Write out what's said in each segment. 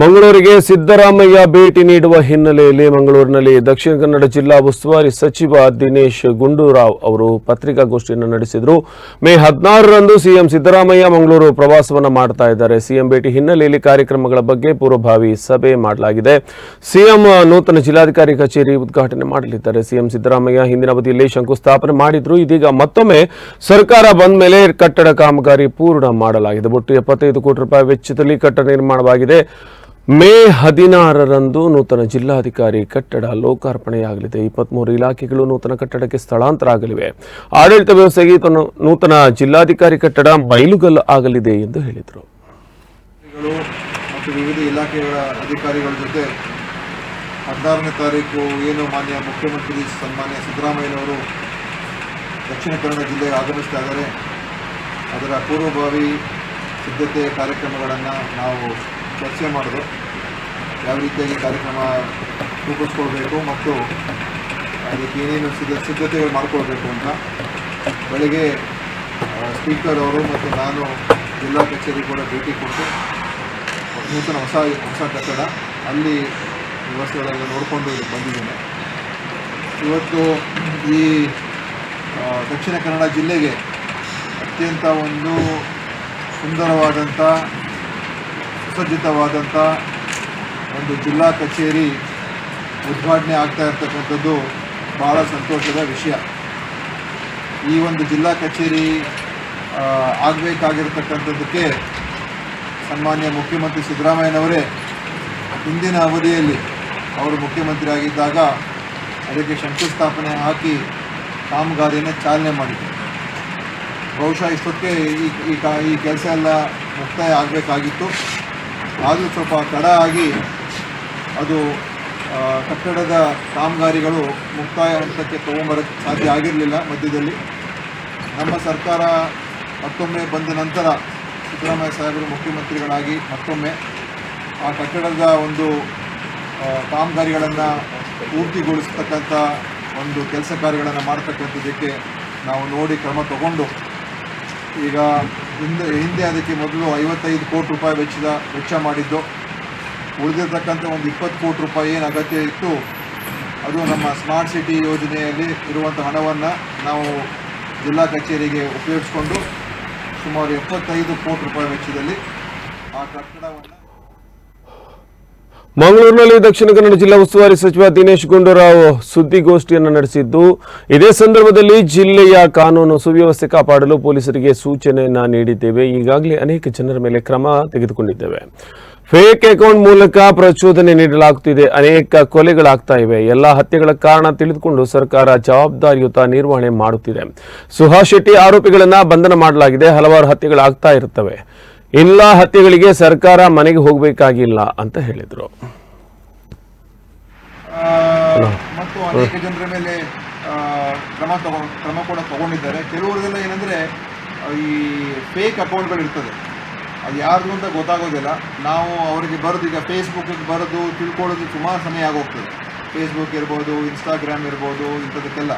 ಮಂಗಳೂರಿಗೆ ಸಿದ್ದರಾಮಯ್ಯ ಭೇಟಿ ನೀಡುವ ಹಿನ್ನೆಲೆಯಲ್ಲಿ ಮಂಗಳೂರಿನಲ್ಲಿ ದಕ್ಷಿಣ ಕನ್ನಡ ಜಿಲ್ಲಾ ಉಸ್ತುವಾರಿ ಸಚಿವ ದಿನೇಶ್ ಗುಂಡೂರಾವ್ ಅವರು ಪತ್ರಿಕಾಗೋಷ್ಠಿಯನ್ನು ನಡೆಸಿದರು. ಮೇ ಹದಿನಾರರಂದು ಸಿಎಂ ಸಿದ್ದರಾಮಯ್ಯ ಮಂಗಳೂರು ಪ್ರವಾಸವನ್ನು ಮಾಡ್ತಾ ಇದ್ದಾರೆ. ಸಿಎಂ ಭೇಟಿ ಹಿನ್ನೆಲೆಯಲ್ಲಿ ಕಾರ್ಯಕ್ರಮಗಳ ಬಗ್ಗೆ ಪೂರ್ವಭಾವಿ ಸಭೆ ಮಾಡಲಾಗಿದೆ. ಸಿಎಂ ನೂತನ ಜಿಲ್ಲಾಧಿಕಾರಿ ಕಚೇರಿ ಉದ್ಘಾಟನೆ ಮಾಡಲಿದ್ದಾರೆ. ಸಿಎಂ ಸಿದ್ದರಾಮಯ್ಯ ಹಿಂದಿನ ಅವಧಿಯಲ್ಲಿ ಶಂಕುಸ್ಥಾಪನೆ ಮಾಡಿದ್ರು. ಇದೀಗ ಮತ್ತೊಮ್ಮೆ ಸರ್ಕಾರ ಬಂದ ಮೇಲೆ ಕಟ್ಟಡ ಕಾಮಗಾರಿ ಪೂರ್ಣ ಮಾಡಲಾಗಿದೆ. ಒಟ್ಟು ಎಪ್ಪತ್ತೈದು ಕೋಟಿ ರೂಪಾಯಿ ವೆಚ್ಚದಲ್ಲಿ ಕಟ್ಟಡ ನಿರ್ಮಾಣವಾಗಿದೆ. ಮೇ ಹದಿನಾರರಂದು ನೂತನ ಜಿಲ್ಲಾಧಿಕಾರಿ ಕಟ್ಟಡ ಲೋಕಾರ್ಪಣೆಯಾಗಲಿದೆ. ಇಪ್ಪತ್ಮೂರು ಇಲಾಖೆಗಳು ನೂತನ ಕಟ್ಟಡಕ್ಕೆ ಸ್ಥಳಾಂತರ ಆಗಲಿವೆ. ಆಡಳಿತ ವ್ಯವಸ್ಥೆಗೆ ನೂತನ ಜಿಲ್ಲಾಧಿಕಾರಿ ಕಟ್ಟಡ ಮೈಲುಗಲ್ಲು ಆಗಲಿದೆ ಎಂದು ಹೇಳಿದರು. ಮತ್ತು ವಿವಿಧ ಇಲಾಖೆಗಳ ಅಧಿಕಾರಿಗಳ ಜೊತೆ ಹದಿನಾರನೇ ತಾರೀಕು ಏನು ಮಾನ್ಯ ಮುಖ್ಯಮಂತ್ರಿ ಸನ್ಮಾನ್ಯ ಸಿದ್ದರಾಮಯ್ಯನವರು ದಕ್ಷಿಣ ಕನ್ನಡ ಜಿಲ್ಲೆಗೆ ಆಗಮಿಸ್ತಾ ಇದ್ದಾರೆ. ಅದರ ಪೂರ್ವಭಾವಿ ಸಿದ್ಧತೆ ಕಾರ್ಯಕ್ರಮಗಳನ್ನು ನಾವು ಚರ್ಚೆ ಮಾಡೋದು. ಯಾವ ರೀತಿಯಾಗಿ ಕಾರ್ಯಕ್ರಮ ರೂಪಿಸ್ಕೊಳ್ಬೇಕು ಮತ್ತು ಅದಕ್ಕೆ ಏನೇನು ಸಿದ್ಧ, ಸಿದ್ಧತೆಗಳು ಮಾಡಿಕೊಳ್ಬೇಕು ಅಂತ ಬೆಳಗ್ಗೆ ಸ್ಪೀಕರ್ ಅವರು ಮತ್ತು ನಾನು ಜಿಲ್ಲಾ ಕಚೇರಿ ಕೂಡ ಭೇಟಿ ಕೊಟ್ಟು ನೂತನ ಹೊಸ ಹೊಸ ಕಟ್ಟಡ ಅಲ್ಲಿ ವ್ಯವಸ್ಥೆಗಳೆಲ್ಲ ನೋಡಿಕೊಂಡು ಬಂದಿದ್ದೇನೆ. ಇವತ್ತು ಈ ದಕ್ಷಿಣ ಕನ್ನಡ ಜಿಲ್ಲೆಗೆ ಅತ್ಯಂತ ಒಂದು ಸುಂದರವಾದಂಥ ಸುಸಜ್ಜಿತವಾದಂಥ ಒಂದು ಜಿಲ್ಲಾ ಕಚೇರಿ ಉದ್ಘಾಟನೆ ಆಗ್ತಾ ಇರ್ತಕ್ಕಂಥದ್ದು ಭಾಳ ಸಂತೋಷದ ವಿಷಯ. ಈ ಒಂದು ಜಿಲ್ಲಾ ಕಚೇರಿ ಆಗಬೇಕಾಗಿರ್ತಕ್ಕಂಥದ್ದಕ್ಕೆ ಸನ್ಮಾನ್ಯ ಮುಖ್ಯಮಂತ್ರಿ ಸಿದ್ದರಾಮಯ್ಯನವರೇ, ಹಿಂದಿನ ಅವಧಿಯಲ್ಲಿ ಅವರು ಮುಖ್ಯಮಂತ್ರಿ ಆಗಿದ್ದಾಗ ಅದಕ್ಕೆ ಶಂಕುಸ್ಥಾಪನೆ ಹಾಕಿ ಕಾಮಗಾರಿಯನ್ನು ಚಾಲನೆ ಮಾಡಿದರು. ಬಹುಶಃ ಇಷ್ಟೊತ್ತಿಗೆ ಈ ಈ ಕೆಲಸ ಎಲ್ಲ ಮುಕ್ತಾಯ ಆಗಬೇಕಾಗಿತ್ತು. ಆದರೂ ಸ್ವಲ್ಪ ತಡ ಆಗಿ ಅದು ಕಟ್ಟಡದ ಕಾಮಗಾರಿಗಳು ಮುಕ್ತಾಯ ಹಂತಕ್ಕೆ ತೊಗೊಂಬರೋಕ್ಕೆ ಸಾಧ್ಯ ಆಗಿರಲಿಲ್ಲ ಮಧ್ಯದಲ್ಲಿ. ನಮ್ಮ ಸರ್ಕಾರ ಮತ್ತೊಮ್ಮೆ ಬಂದ ನಂತರ ಸಿದ್ದರಾಮಯ್ಯ ಸಾಹೇಬರು ಮುಖ್ಯಮಂತ್ರಿಗಳಾಗಿ ಮತ್ತೊಮ್ಮೆ ಆ ಕಟ್ಟಡದ ಒಂದು ಕಾಮಗಾರಿಗಳನ್ನು ಪೂರ್ತಿಗೊಳಿಸ್ತಕ್ಕಂಥ ಒಂದು ಕೆಲಸ ಕಾರ್ಯಗಳನ್ನು ಮಾಡ್ತಕ್ಕಂಥದ್ದಕ್ಕೆ ನಾವು ನೋಡಿ ಕ್ರಮ ತಗೊಂಡು ಈಗ ಹಿಂದೆ ಹಿಂದೆ ಅದಕ್ಕೆ ಮೊದಲು ಐವತ್ತೈದು ಕೋಟಿ ರೂಪಾಯಿ ವೆಚ್ಚದ ವೆಚ್ಚ ಮಾಡಿದ್ದು. ಉಳಿದಿರ್ತಕ್ಕಂಥ ಒಂದು ಇಪ್ಪತ್ತು ಕೋಟಿ ರೂಪಾಯಿ ಏನು ಅಗತ್ಯ ಇತ್ತು, ಅದು ನಮ್ಮ ಸ್ಮಾರ್ಟ್ ಸಿಟಿ ಯೋಜನೆಯಲ್ಲಿ ಇರುವಂಥ ಹಣವನ್ನು ನಾವು ಜಿಲ್ಲಾ ಕಚೇರಿಗೆ ಉಪಯೋಗಿಸ್ಕೊಂಡು ಸುಮಾರು ಎಪ್ಪತ್ತೈದು ಕೋಟಿ ರೂಪಾಯಿ ವೆಚ್ಚದಲ್ಲಿ ಆ ಕಟ್ಟಡವನ್ನು ಮಂಗಳೂರಿನಲ್ಲಿ ದಕ್ಷಿಣ ಕನ್ನಡ ಜಿಲ್ಲಾ ಉಸ್ತುವಾರಿ ಸಚಿವ ದಿನೇಶ್ ಗುಂಡೂರಾವ್ ಸುದ್ದಿಗೋಷ್ಠಿಯನ್ನು ನಡೆಸಿದ್ದು, ಇದೇ ಸಂದರ್ಭದಲ್ಲಿ ಜಿಲ್ಲೆಯ ಕಾನೂನು ಸುವ್ಯವಸ್ಥೆ ಕಾಪಾಡಲು ಪೊಲೀಸರಿಗೆ ಸೂಚನೆಯನ್ನು ನೀಡಿದ್ದೇವೆ. ಈಗಾಗಲೇ ಅನೇಕ ಜನರ ಮೇಲೆ ಕ್ರಮ ತೆಗೆದುಕೊಂಡಿದ್ದೇವೆ. ಫೇಕ್ ಅಕೌಂಟ್ ಮೂಲಕ ಪ್ರಚೋದನೆ ನೀಡಲಾಗುತ್ತಿದೆ. ಅನೇಕ ಕೊಲೆಗಳಾಗ್ತಾ ಇವೆ. ಎಲ್ಲ ಹತ್ಯೆಗಳ ಕಾರಣ ತಿಳಿದುಕೊಂಡು ಸರ್ಕಾರ ಜವಾಬ್ದಾರಿಯುತ ನಿರ್ವಹಣೆ ಮಾಡುತ್ತಿದೆ. ಸುಹಾಸ್ ಶೆಟ್ಟಿ ಆರೋಪಿಗಳನ್ನ ಬಂಧನ ಮಾಡಲಾಗಿದೆ. ಹಲವಾರು ಹತ್ಯೆಗಳಾಗ್ತಾ ಇರುತ್ತವೆ. ಎಲ್ಲ ಹತ್ಯೆಗಳಿಗೆ ಸರ್ಕಾರ ಮನೆಗೆ ಹೋಗಬೇಕಾಗಿಲ್ಲ ಅಂತ ಹೇಳಿದರು. ಮತ್ತು ಅನೇಕ ಜನರ ಮೇಲೆ ಕ್ರಮ ಕ್ರಮ ಕೂಡ ತಗೊಂಡಿದ್ದಾರೆ. ಕೆಲವರದೆಲ್ಲ ಏನಂದ್ರೆ ಈ ಫೇಕ್ ಅಕೌಂಟ್ಗಳು ಇರ್ತದೆ ಅದು ಯಾರ್ದು ಅಂತ ಗೊತ್ತಾಗೋದಿಲ್ಲ. ನಾವು ಅವರಿಗೆ ಬರ್ದು, ಈಗ ಫೇಸ್ಬುಕ್ಕಿಗೆ ಬರ್ದು, ತಿಳ್ಕೊಳ್ಳೋದು ಸುಮಾರು ಸಮಯ ಆಗೋಗ್ತದೆ. ಫೇಸ್ಬುಕ್ ಇರ್ಬೋದು ಇನ್ಸ್ಟಾಗ್ರಾಮ್ ಇರ್ಬೋದು, ಇಂಥದಕ್ಕೆಲ್ಲ.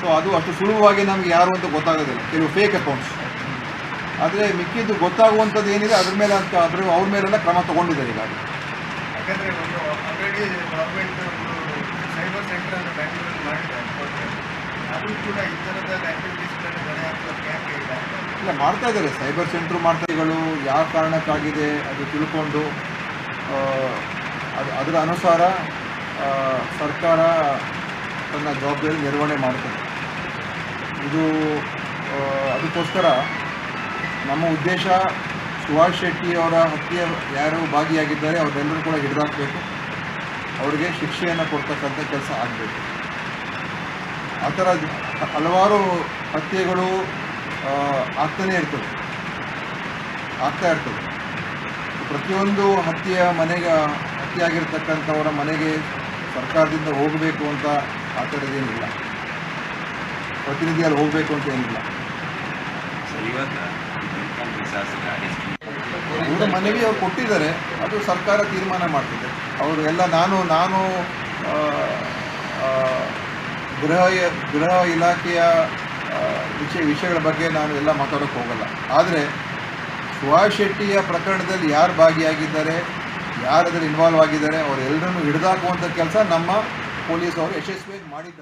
ಸೊ ಅದು ಅಷ್ಟು ಸುಲಭವಾಗಿ ನಮಗೆ ಯಾರು ಅಂತ ಗೊತ್ತಾಗೋದಿಲ್ಲ. ಕೆಲವು ಫೇಕ್ ಅಕೌಂಟ್ಸ್ ಆದರೆ ಮಿಕ್ಕಿದ್ದು ಗೊತ್ತಾಗುವಂಥದ್ದು ಏನಿದೆ ಅದ್ರ ಮೇಲೆ ಅಂತ ಅದ್ರ ಅವ್ರ ಮೇಲೆಲ್ಲ ಕ್ರಮ ತಗೊಂಡಿದ್ದಾರೆ ಈಗ. ಯಾಕಂದರೆ ಒಂದು ಆಲ್ರೆಡಿ ಗೌರ್ಮೆಂಟ್ ಒಂದು ಸೈಬರ್ ಸೆಂಟರ್ ಅದು ಕೂಡ ಈ ಥರದ ಆ್ಯಕ್ಟಿವಿಟೀಸ್ಗಳನ್ನು ತಡೆ ಹಾಕೋದಕ್ಕೆ ಯಾಕೆ ಇಲ್ಲ. ಇಲ್ಲ ಮಾಡ್ತಾ ಇದ್ದಾರೆ. ಸೈಬರ್ ಸೆಂಟ್ರ್ ಮಾಡ್ತಾಯಿಗಳು ಯಾವ ಕಾರಣಕ್ಕಾಗಿದೆ ಅದು ತಿಳ್ಕೊಂಡು ಅದು ಅದರ ಅನುಸಾರ ಸರ್ಕಾರ ತನ್ನ ಜವಾಬ್ದಾರಿ ನಿರ್ವಹಣೆ ಮಾಡ್ತದೆ. ಇದು ಅದಕ್ಕೋಸ್ಕರ ನಮ್ಮ ಉದ್ದೇಶ ಸುಭಾಷ್ ಶೆಟ್ಟಿ ಅವರ ಹತ್ಯೆ ಯಾರು ಭಾಗಿಯಾಗಿದ್ದಾರೆ ಅವರೆಲ್ಲರೂ ಕೂಡ ಹಿಡಿದಾಕಬೇಕು. ಅವರಿಗೆ ಶಿಕ್ಷೆಯನ್ನು ಕೊಡ್ತಕ್ಕಂಥ ಕೆಲಸ ಆಗಬೇಕು. ಆ ಥರ ಹಲವಾರು ಹತ್ಯೆಗಳು ಆಗ್ತಾನೇ ಇರ್ತದೆ. ಆಗ್ತಾ ಇರ್ತದೆ. ಪ್ರತಿಯೊಂದು ಹತ್ಯೆಯ ಮನೆಗೆ, ಹತ್ಯೆ ಆಗಿರ್ತಕ್ಕಂಥವರ ಮನೆಗೆ ಸರ್ಕಾರದಿಂದ ಹೋಗಬೇಕು ಅಂತ ಆ ಥರದ್ದೇನಿಲ್ಲ. ಪ್ರತಿನಿಧಿಯಲ್ಲಿ ಹೋಗಬೇಕು ಅಂತ ಏನಿಲ್ಲ. ಶಾಸಕ ಪಿ ಅವರ ಮನವಿ ಅವ್ರು ಕೊಟ್ಟಿದ್ದಾರೆ, ಅದು ಸರ್ಕಾರ ತೀರ್ಮಾನ ಮಾಡ್ತಿದೆ. ಅವರು ಎಲ್ಲ ನಾನು ನಾನು ಗೃಹ ಗೃಹ ಇಲಾಖೆಯ ವಿಷಯ, ವಿಷಯಗಳ ಬಗ್ಗೆ ನಾನು ಎಲ್ಲ ಮಾತಾಡೋಕ್ಕೆ ಹೋಗಲ್ಲ. ಆದರೆ ಸುಭಾಷ್ ಶೆಟ್ಟಿಯ ಪ್ರಕರಣದಲ್ಲಿ ಯಾರು ಭಾಗಿಯಾಗಿದ್ದಾರೆ ಯಾರು ಅದರಲ್ಲಿ ಇನ್ವಾಲ್ವ್ ಆಗಿದ್ದಾರೆ ಅವರೆಲ್ಲರನ್ನು ಹಿಡಿದಾಕುವಂಥ ಕೆಲಸ ನಮ್ಮ ಪೊಲೀಸ್ ಅವರು ಯಶಸ್ವಿಯಾಗಿ ಮಾಡಿದ್ದಾರೆ.